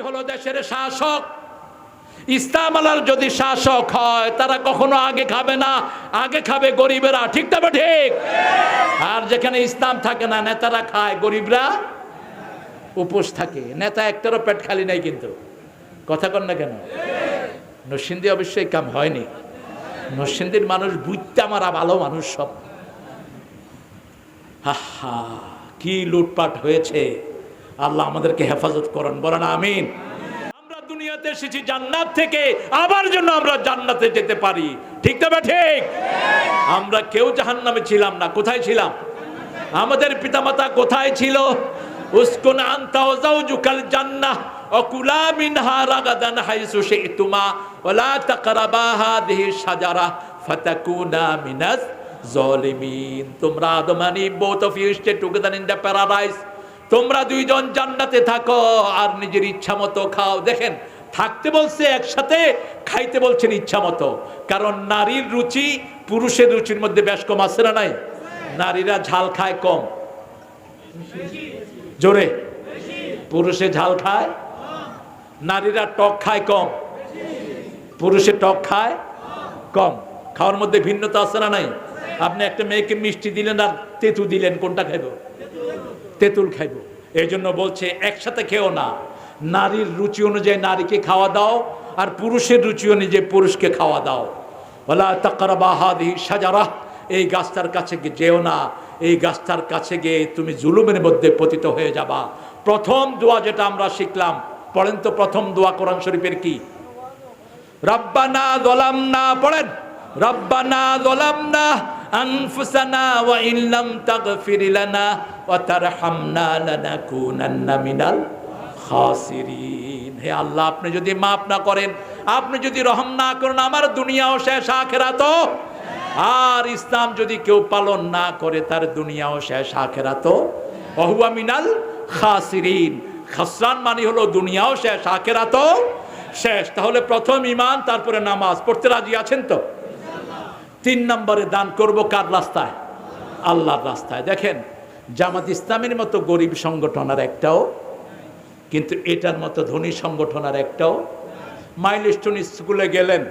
হলো দেশের শাসক। ইসলাম আলার যদি শাসক হয়, তারা কখনো আগে খাবে না। আগে খাবে গরিবেরা, ঠিক তবে ঠিক আর যেখানে ইসলাম থাকে না, নেতারা খায়, গরিবরা উপোস থাকে। নেতা একটারও পেট খালি নাই কিন্তু। কথা কন না কেন? নরসিংদী অবশ্যই কাম হয়নি। নরসিংদীর মানুষ বুঝতে আমার ভালো মানুষ সব। হা হা কি লুটপাট হয়েছে। আল্লাহ আমাদেরকে হেফাজত করেন। বলেন আমিন। আমরা দুনিয়াতে এসেছি জান্নাত থেকে, আবার জন্য আমরা জান্নাতে যেতে পারি। ঠিক তবে ঠিক? আমরা কেউ জাহান্নামে ছিলাম না। কোথায় ছিলাম? আমাদের পিতামাতা কোথায় ছিল? উস্কুন আনতা ওজাউজুকাল জান্নাহ, অকুলা মিনহা রাগাদান হাইসু শিতুমা ওলা তাকরাবা হাদিহি শাজারা, ফাতাকুনা মিনাস জলিমিন তোমরা আদমানি both of you stay together in the paradise তোমরা দুইজন জান্নাতে থাকো আর নিজের ইচ্ছা মতো খাও। দেখেন, থাকতে বলছে একসাথে, খাইতে বলছেন ইচ্ছা মতো। কারণ নারীর রুচি পুরুষের রুচির মধ্যে বেশ কম আছে না নাই? নারীরা ঝাল খায় কম। জোরে। পুরুষে ঝাল খায়, নারীরা টক খায় কম। পুরুষে টক খায় কম। খাওয়ার মধ্যে ভিন্নতা আছে না নাই? আপনি একটা মেয়েকে মিষ্টি দিলেন আর তেঁতু দিলেন, কোনটা খাইব? তেঁতুল খাইব। এই জন্য বলছে, একসাথে খেও না। নারীর রুচি অনুযায়ী নারীকে খাওয়া দাও আর পুরুষের রুচি অনুযায়ী পুরুষকে খাওয়া দাও। ওলা তাকারাবা হাদি সাজারা এই গাছটার কাছে যেও না। এই গাছটার কাছে গিয়ে তুমি জুলুমের মধ্যে পতিত হয়ে যাবা। প্রথম দোয়া যেটা আমরা শিখলাম, পড়েন তো প্রথম দোয়া কোরআন শরীফের কি? রব্বানা দলামনা, পড়েন। রব্বানা দলামনা আনফুসানা ওয়া ইল্লাম তাগফির লানা ওয়া তারহামনা লানাকুনান্না মিনাল খাসিরিন হে আল্লাহ, আপনি যদি মাফ না করেন, আপনি যদি রহম না করেন, আমার দুনিয়াও শেষ, আখেরাতও আর ইসলাম যদি কেউ পালন না করে, তার দুনিয়াও শেষ, আখেরাতও। অহুয়া মিনাল খাসিরিন। খাসরান মানে হলো দুনিয়াও শেষ, আখেরাতও শেষ। তাহলে প্রথম ইমান তারপরে নামাজ। পড়তে রাজি আছেন তো? তিন নম্বরে দান করব কার রাস্তায়? আল্লাহর রাস্তায়। দেখেন, জামাত ইসলামের মতো গরিব সংগঠন আর একটাও, কিন্তু এটার মতো ধনী সংগঠন আর একটাও মাইলস্টোন স্কুলে গেলেন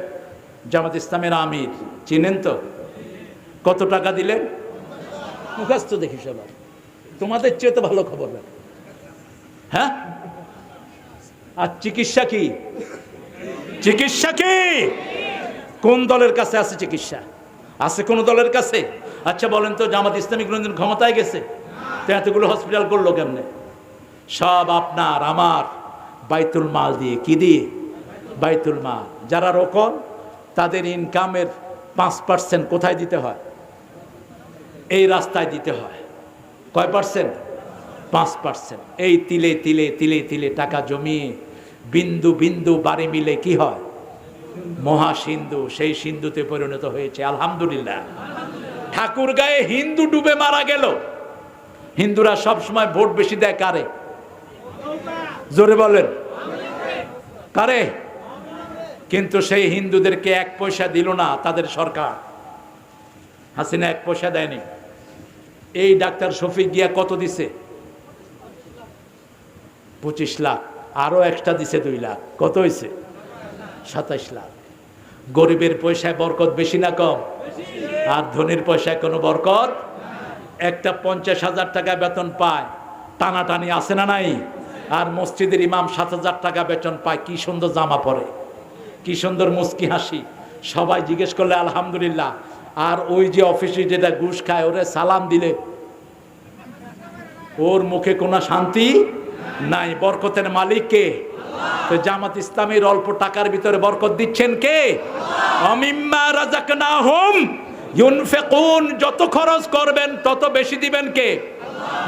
জামাত ইসলামের আমির। চিনেন তো? কত টাকা দিলেন? মুখাস্ত দেখি সবার। তোমাদের চেয়ে তো ভালো খবর হ্যাঁ? আর চিকিৎসা কি? চিকিৎসা কি? কোন দলের কাছে আছে চিকিৎসা? আছে কোন দলের কাছে? আচ্ছা বলেন তো, জামাত ইসলামিক কোনদিন ক্ষমতায় গেছে? তো এতগুলো হসপিটাল করল কেমনে? সব আপনার, আমার। বাইতুল মাল দিয়ে কি দিয়ে? বাইতুল মাল। যারা রোকন, তাদের ইনকামের পাঁচ পার্সেন্ট কোথায় দিতে হয়? এই রাস্তায় দিতে হয়। কয় পার্সেন্ট পাঁচ পার্সেন্ট এই তিলে তিলে তিলে তিলে টাকা জমিয়ে বিন্দু বিন্দু বাড়ি মিলে কি হয়? মহাসিন্ধু, সেই সিন্ধুতে পরিণত হয়েছে, আলহামদুলিল্লাহ। ঠাকুর গায়ে হিন্দু ডুবে মারা গেল। হিন্দুরা সব সময় ভোট বেশি দেয় কারে? জোরে বলেন। কারে? কিন্তু সেই হিন্দুদেরকে এক পয়সা দিল না তাদের সরকার। হাসিনা এক পয়সা দেয়নি। এই ডাক্তার শফিক গিয়া কত দিছে? পঁচিশ লাখ। আরও এক্সট্রা দিছে দুই লাখ। কত হয়েছে সাতাইশ লাখ। গরিবের পয়সায় বরকত বেশি না কম? আর ধনির পয়সায় কোনো বরকত? একটা পঞ্চাশ হাজার টাকা বেতন পায়। টানাটানি আছে না নাই? আর মসজিদের ইমাম সাত হাজার টাকা বেতন পায়। কি সুন্দর জামা পরে। কি সুন্দর মুস্কি হাসি। সবাই জিজ্ঞেস করলে, আলহামদুলিল্লাহ। আর ওই যে অফিসে যেটা ঘুষ খায়, ওরে সালাম দিলে। ওর মুখে কোনো শান্তি নাই। বরকতের মালিক কে? জামাত ইসলামের অল্প টাকার ভিতরে বরকত দিচ্ছেন কে? যত খরচ করবেন, তত বেশি দিবেন কে?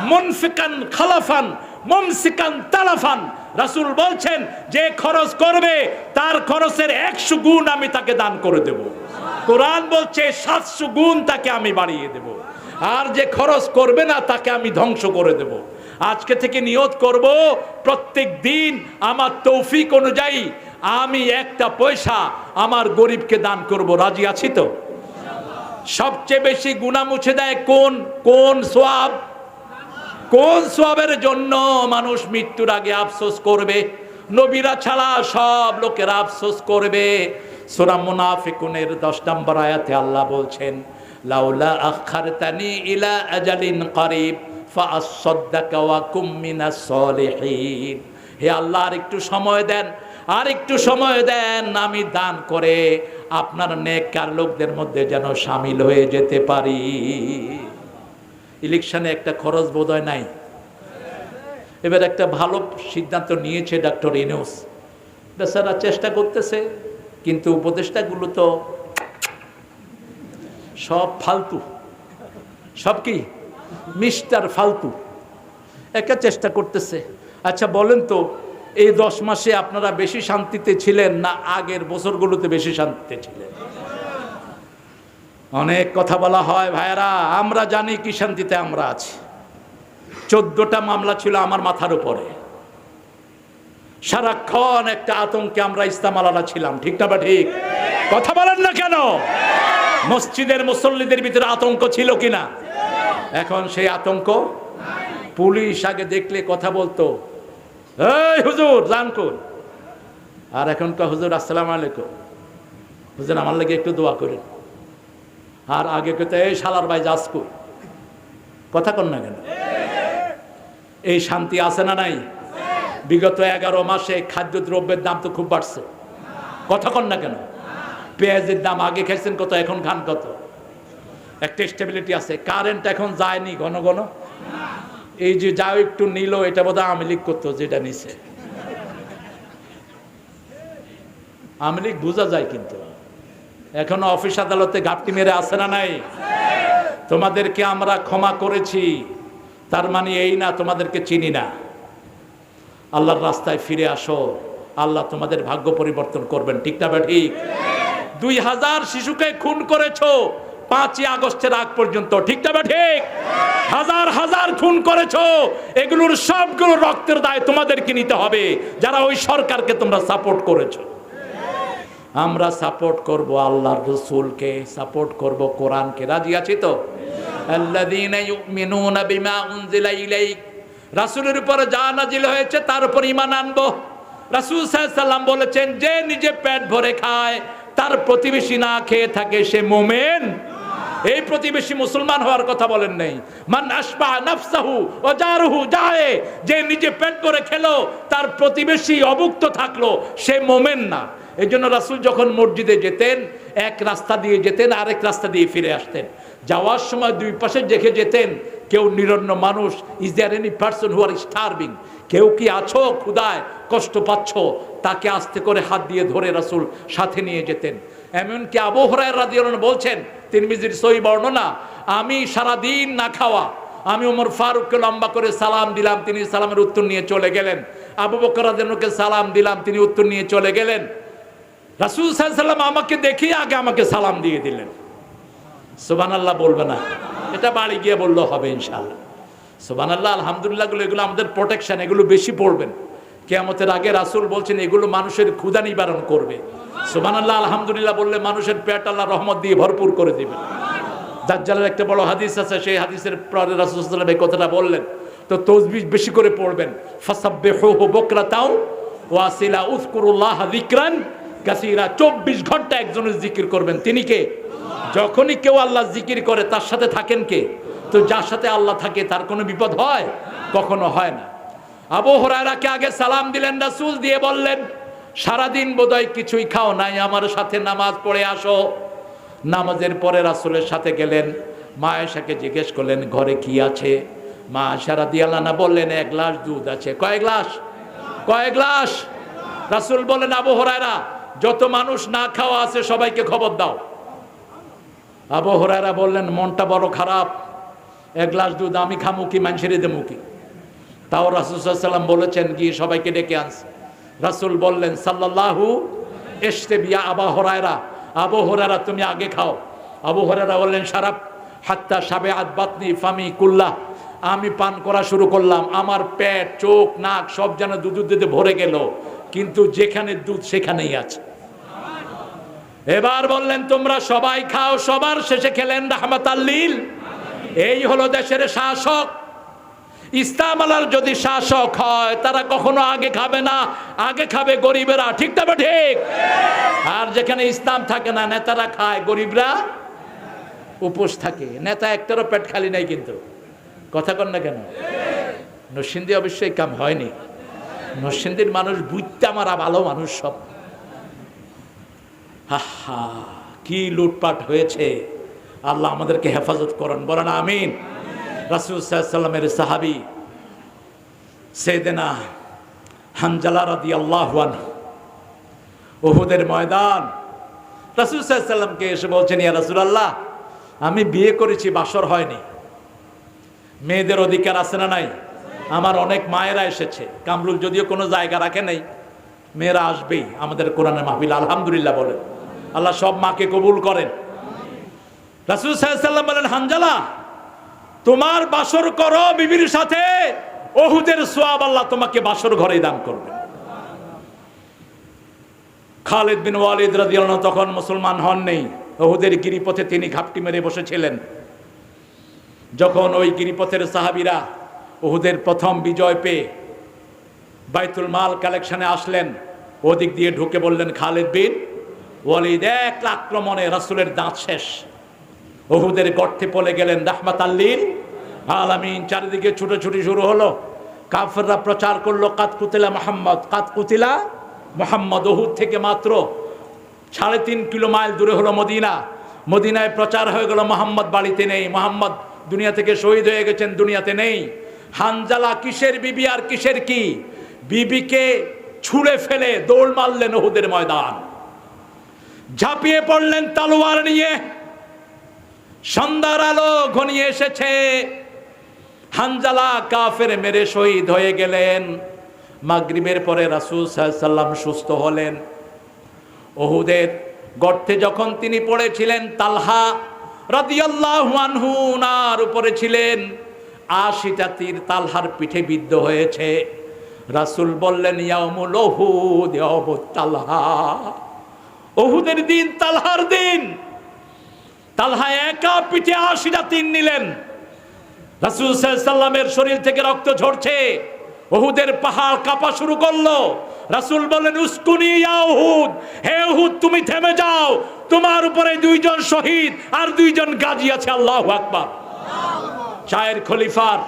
মুনফিকান খালাফান, মুমসিকান তালাফান। রাসূল বলছেন, যে খরচ করবে, তার খরচের একশো গুণ আমি তাকে দান করে দেব। কোরআন বলছে, সাতশো গুণ তাকে আমি বাড়িয়ে দেব। আর যে খরচ করবে না, তাকে আমি ধ্বংস করে দেব। আজকে থেকে নিয়ত করব, প্রত্যেক দিন আমার তৌফিক অনুযায়ী আমি একটা পয়সা আমার গরিবকে দান করব। রাজি আছি তো? সবচেয়ে বেশি গুণা মুছে দেয় কোন কোন সোয়াব? কোন সোয়াবের জন্য মানুষ মৃত্যুর আগে আফসোস করবে? নবীরা ছাড়া সব লোকেরা আফসোস করবে। সূরা মুনাফিকুনের 10 নম্বর আয়াতে আল্লাহ বলছেন, লাউলা আখারতানি ইলা আজালিন করিব। হে আল্লাহ, আর একটু সময় দেন, আর একটু সময় দেন, আমি দান করে আপনার নেককার লোকদের মধ্যে যেন সামিল হয়ে যেতে পারি। ইলেকশনে একটা খরচ বোধহয় নাই। এবার একটা ভালো সিদ্ধান্ত নিয়েছে ডক্টর ইনোস বেচারা চেষ্টা করতেছে, কিন্তু উপদেষ্টাগুলো তো সব ফালতু। সব কি? মিস্টার ফালতু। একা চেষ্টা করতেছে। আচ্ছা বলেন তো, এই দশ মাসে আপনারা বেশি শান্তিতে ছিলেন না আগের বছরগুলোতে বেশি শান্তিতে ছিলেন? অনেক কথা বলা হয়, ভাইয়েরা। আমরা জানি কি শান্তিতে আমরা আছি। চোদ্দটা মামলা ছিল আমার মাথার উপরে। সারাক্ষণ একটা আতঙ্কে আমরা ইস্তামালারা ছিলাম। ঠিক না বা ঠিক? কথা বলেন না কেন? মসজিদের মুসল্লিদের ভিতরে আতঙ্ক ছিল কিনা? এখন সেই আতঙ্ক? পুলিশ আগে দেখলে কথা বলতো। এই হুজুর জানকুন আর এখন কা হুজুর, আসসালাম আলাইকুম। হুজুর, আমার লাগে একটু দোয়া করেন। আর আগে কেতে এই শালার ভাই যাসকু কথা কন না কেন? এই শান্তি আছে না নাই? বিগত এগারো মাসে খাদ্য দ্রব্যের দাম তো খুব বাড়ছে। কথা কন না কেন? পেঁয়াজের দাম আগে খেয়েছেন কত, এখন খান কত? একটা স্টেবিলিটি আছে। কারেন্ট এখন যায়নি, ঘন ঘন। এই যে যাও একটু নিল, এটা বোধহয় আওয়ামী লীগ করতো যেটা নিছে। আওয়ামী লীগ বোঝা যায় কিন্তু। এখনও অফিস আদালতে ঘাপটি মেরে আসে না নাই? তোমাদেরকে আমরা ক্ষমা করেছি। তার মানে এই না, তোমাদেরকে চিনি না। আল্লাহর রাস্তায় ফিরে আসো। আল্লাহ তোমাদের ভাগ্য পরিবর্তন করবেন। ঠিক না বা ঠিক? দুই হাজার শিশুকে খুন করেছ। পাঁচই আগস্টের আগ পর্যন্ত, ঠিক না ঠিক? হাজার হাজার খুন করেছ, এগুলোর সবগুলো রক্তের দায় তোমাদেরকে নিতে হবে, যারা ওই সরকারকে তোমরা সাপোর্ট করেছ। আমরা সাপোর্ট করব আল্লাহর রসুলকে, সাপোর্ট করব কোরআনকে। রাজি আছি তো? রাসূলের উপর যা নাজিল হয়েছে, তার উপর ঈমান আনব। রাসূল সাল্লাম বলেছেন, যে নিজে পেট ভরে খায়, তার প্রতিবেশী না খেয়ে থাকে, সে মোমেন। এই প্রতিবেশী মুসলমান হওয়ার কথা বলেন নাই। মান আসবা নাফসাহু ও জারুহু যায় যে নিজে পেট করে খেলো, তার প্রতিবেশী অভুক্ত থাকল, সে মোমেন না। এই জন্য রাসুল যখন মসজিদে যেতেন, এক রাস্তা দিয়ে যেতেন, আরেক রাস্তা দিয়ে ফিরে আসতেন। যাওয়ার সময় দুই পাশে দেখে যেতেন, কেউ নিরন্ন মানুষ is there any person who আর কেউ কি আছো ক্ষুদায় কষ্ট পাচ্ছ? তাকে আস্তে করে হাত দিয়ে ধরে রাসুল সাথে নিয়ে যেতেন। এমনকি আবহরায় রাদিয়ান বলছেন, তিরমিজির সই বর্ণনা, আমি সারাদিন না খাওয়া, আমি ওমর ফারুককে লম্বা করে সালাম দিলাম, তিনি সালামের উত্তর নিয়ে চলে গেলেন। আবু বকর রাদিয়ানকে সালাম দিলাম, তিনি উত্তর নিয়ে চলে গেলেন। রাসুল সাল্লাম আমাকে দেখে আগে আমাকে সালাম দিয়ে দিলেন। সুবান আল্লাহ বলবে না। এটা বাড়ি গিয়ে বললেও হবে ইনশাল্লাহ সুবান আল্লাহ আলহামদুলিল্লাহ, এগুলো আমাদের প্রোটেকশন এগুলো বেশি পড়বেন। কেয়ামতের আগে রাসুল বলছেন, এগুলো মানুষের ক্ষুদা নিবারণ করবে। সুবান আল্লাহ আলহামদুলিল্লাহ বললে, মানুষের পেট আল্লাহ রহমত দিয়ে ভরপুর করে দিবে। দাজ্জালের একটা বড় হাদিস আছে, সেই হাদিসের পরে রাসুল এই কথাটা বললেন। তো তসবিজ বেশি করে পড়বেন। ফাসাব্বে হো হো বকরা তাও ওয়াসিলা উসকুরুল্লাহ যিকরান কাসিরা। চব্বিশ ঘণ্টা একজনের জিকির করবেন। তিনি কে? যখনই কেউ আল্লাহ জিকির করে, তার সাথে থাকেন কে? তো যার সাথে আল্লাহ থাকে, তার কোনো বিপদ হয়? কখনো হয় না। আবু হরাইরাকে আগে সালাম দিলেন, রাসূল দিয়ে বললেন, সারাদিন বোধহয় কিছুই খাও নাই, আমার সাথে নামাজ পড়ে আসো। নামাজের পরে রাসূলের সাথে গেলেন, মা আয়েশাকে জিজ্ঞেস করলেন, ঘরে কি আছে? মা রাদিয়াল্লাহু আনহা বললেন, এক গ্লাস দুধ আছে। কয় গ্লাস? কয় গ্লাস? রাসূল বলেন আবু হরাইরা যত মানুষ না খাওয়া আছে, সবাইকে খবর দাও। আবু হরাইরা বললেন, মনটা বড় খারাপ। এক গ্লাস দুধ আমি খামু কি মানুষের দেবো কি? তাও রাসুসাল্লাম বলেছেন, গিয়ে সবাইকে ডেকে আনছে রাসুল বললেন, সাল্লাল্লাহু এসতে বিয়া আবা হরায়রা। আবু তুমি আগে খাও। আবু বললেন সারাপ হাত্তা সাবে আদ বাতনি ফামি কুল্লাহ। আমি পান করা শুরু করলাম, আমার পেট, চোখ, নাক সব যেন দুধ দুধে ভরে গেল, কিন্তু যেখানে দুধ সেখানেই আছে। এবার বললেন, তোমরা সবাই খাও, সবার শেষে খেলেন রাহমাত আল্লিল এই হলো দেশের শাসক। ইসলাম আলার যদি শাসক হয়, তারা কখনো আগে খাবে না। আগে খাবে গরিবেরা, ঠিক তবে ঠিক আর যেখানে ইসলাম থাকে না, নেতারা খায়, গরিবরা উপোস থাকে। নেতা একটারও পেট খালি নাই কিন্তু। কথা কন না কেন? নরসিংদী অবশ্যই কাম হয়নি। নরসিংদীর মানুষ বুঝতে আমার ভালো মানুষ সব। আহা কি লুটপাট হয়েছে। আল্লাহ আমাদেরকে হেফাজত করেন, বলেন আমিন। রাসুল সাল্লামের সাহাবি সেদেনা হানজালা রাদি আল্লাহান ওহুদের ময়দান। রাসুল সাল্লামকে এসে বলছেন, ইয়া রাসুল আল্লাহ আমি বিয়ে করেছি, বাসর হয়নি। মেয়েদের অধিকার আছে না নাই? আমার অনেক মায়েরা এসেছে। কামরুল যদিও কোনো জায়গা রাখে নাই, মেয়েরা আসবেই আমাদের কোরআনের মাহবিল আলহামদুলিল্লাহ বলেন। আল্লাহ সব মাকে কবুল করেন। রাসুল সাল্লাম বলেন হানজালা তোমার বাসর করো বিবির সাথে। ওহুদের সোয়াব আল্লাহ তোমাকে বাসর ঘরে দান করবে। খালেদ বিন ওয়ালিদ রাদিয়াল্লাহু তখন মুসলমান হন নেই ওহুদের গিরিপথে তিনি ঘাপটি মেরে বসেছিলেন। যখন ওই গিরিপথের সাহাবীরা ওহুদের প্রথম বিজয় পেয়ে বাইতুল মাল কালেকশনে আসলেন, ওদিক দিয়ে ঢুকে বললেন, খালেদ বিন ওয়ালিদ, এক আক্রমণে রাসূলের দাঁত শেষ। ওহুদের গর্তে পড়ে গেলেন রাহমাত আল্লিল আলামিন। চারিদিকে ছুটোছুটি শুরু হলো। কাফেররা প্রচার করল কাত কুতিলা মোহাম্মদ কাত কুতিলা মোহাম্মদ। ওহুদ থেকে মাত্র সাড়ে তিন কিলো মাইল দূরে হলো মদিনা। মদিনায় প্রচার হয়ে গেল, মোহাম্মদ বাড়িতে নেই, মোহাম্মদ দুনিয়া থেকে শহীদ হয়ে গেছেন, দুনিয়াতে নেই। হানজালা কিসের বিবি আর কিসের কি? বিবিকে ছুঁড়ে ফেলে দৌড় মারলেন ওহুদের ময়দান। ঝাঁপিয়ে পড়লেন তালোয়ার নিয়ে। সন্ধ্যার আলো ঘনিয়ে এসেছে। হানজালা কাফের মেরে শহীদ হয়ে গেলেন। মাগরিবের পরে রাসুল সাল্লাম সুস্থ হলেন। ওহুদের গর্তে যখন তিনি পড়েছিলেন, তালহা রাদিয়াল্লাহু উপরে ছিলেন। আশিটা তীর তালহার পিঠে বিদ্ধ হয়েছে। রাসূল বললেন, ইয়াউমুল ওহুদ তালহা। ওহুদের দিন তালহার দিন। তালহা একা পিঠে আশিটা তিন নিলেন। রাসুল সাল্লামের শরীর থেকে রক্ত ঝরছে। ওহুদের পাহাড় কাঁপা শুরু করল। রাসুল বলেন উস্কুনি ওহুদ হে ওহুদ তুমি থেমে যাও। তোমার উপরে দুইজন শহীদ আর দুইজন গাজী আছে। আল্লাহ আকবার। চায়ের খলিফার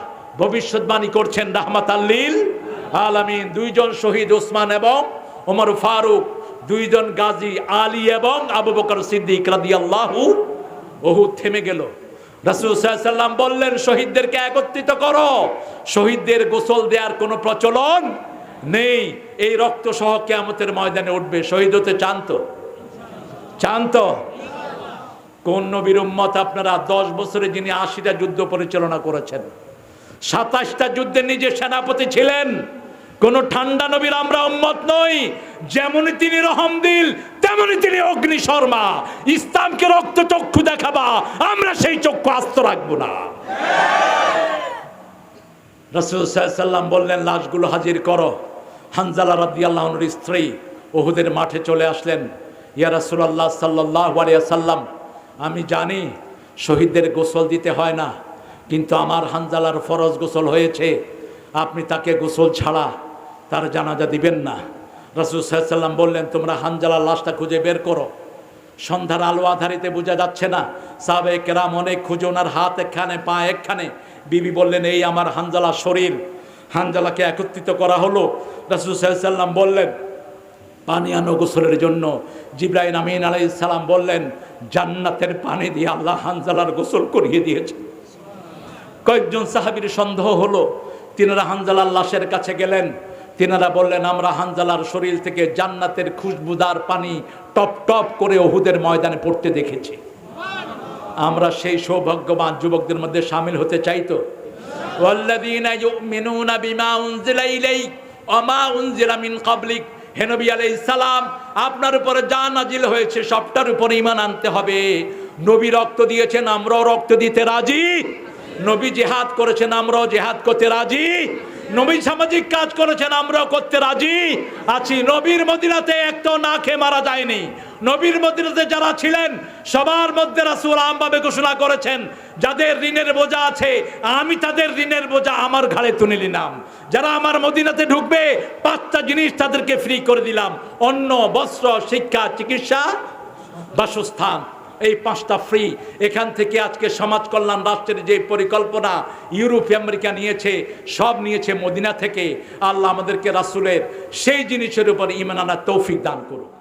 ভবিষ্যৎবাণী করছেন রাহমাত আল্লিল আলামিন। দুইজন শহীদ ওসমান এবং ওমর ফারুক দুইজন গাজী আলী এবং আবু বকর সিদ্দিক রাদিয়াল্লাহু ওহুদ থেমে গেল। রাসুল সাল্লাম বললেন, শহীদদেরকে একত্রিত করো। শহীদদের গোসল দেওয়ার কোনো প্রচলন নেই। এই রক্ত সহ কেয়ামতের ময়দানে উঠবে। শহীদ হতে চান তো? চান তো? কোন নবীর উম্মত আপনারা দশ বছরে যিনি আশিটা যুদ্ধ পরিচালনা করেছেন, সাতাশটা যুদ্ধে নিজে সেনাপতি ছিলেন। কোন ঠান্ডা নবীর আমরা উম্মত নই। যেমনই তিনি রহমদিল তেমনি তিনি অগ্নি শর্মা, ইসলামকে রক্ত চক্ষু দেখাবা, আমরা সেই চক্ষু আস্ত রাখব না। রসুল সাল্লাম বললেন, লাশগুলো হাজির করো। হানজালা রাদি আল্লাহনুর স্ত্রী ওহুদের মাঠে চলে আসলেন। ইয়া রাসুলাল্লাহ সাল্লাহ সাল্লাম আমি জানি শহীদদের গোসল দিতে হয় না, কিন্তু আমার হানজালার ফরজ গোসল হয়েছে। আপনি তাকে গোসল ছাড়া তার জানাজা দিবেন না। রাসুল সাল্লাম বললেন, তোমরা হানজালার লাশটা খুঁজে বের করো। সন্ধ্যার আলো আধারিতে বোঝা যাচ্ছে না। সাবে কেরাম অনেক খুঁজে ওনার হাত এখানে, পা এখানে। বিবি বললেন, এই আমার হানজালা শরীর। হানজালাকে একত্রিত করা হলো। রাসুল সাল্লাম বললেন, পানি আনো গোসলের জন্য। জিব্রাহিম আমিন আলাই সালাম বললেন, জান্নাতের পানি দিয়ে আল্লাহ হানজালার গোসল করিয়ে দিয়েছে কয়েকজন সাহাবির সন্দেহ হলো, তিনারা হানজালার লাশের কাছে গেলেন। তিনারা বললেন, আমরা হানজালার শরীর থেকে জান্নাতের খুশবুদার পানি টপ টপ করে ওহুদের ময়দানে পড়তে দেখেছি। আমরা সেই সৌভাগ্যবান যুবকদের মধ্যে সামিল হতে চাই তো? আপনার উপরে যা নাজিল হয়েছে সবটার উপরে ইমান আনতে হবে। নবী রক্ত দিয়েছেন, আমরাও রক্ত দিতে রাজি। নবী জেহাদ করেছেন, আমরাও জেহাদ করতে রাজি। নবী সামাজিক কাজ করেছেন, আমরাও করতে রাজি। আছি, নবীর মদিনাতে একটা না খেয়ে মারা যায়নি। নবীর মদিনাতে যারা ছিলেন, সবার মধ্যে রাসূল আমভাবে ঘোষণা করেছেন, যাদের ঋণের বোঝা আছে, আমি তাদের ঋণের বোঝা আমার ঘাড়ে তুলে নিলাম। যারা আমার মদিনাতে ঢুকবে, পাঁচটা জিনিস তাদেরকে ফ্রি করে দিলাম। অন্ন, বস্ত্র, শিক্ষা, চিকিৎসা, বাসস্থান। এই পাঁচটা ফ্রি এখান থেকে আজকে সমাজ কল্যাণ রাষ্ট্রের যে পরিকল্পনা ইউরোপ আমেরিকা নিয়েছে, সব নিয়েছে মদিনা থেকে। আল্লাহ আমাদেরকে রাসুলের সেই জিনিসের উপর ইমান আনা তৌফিক দান করুক।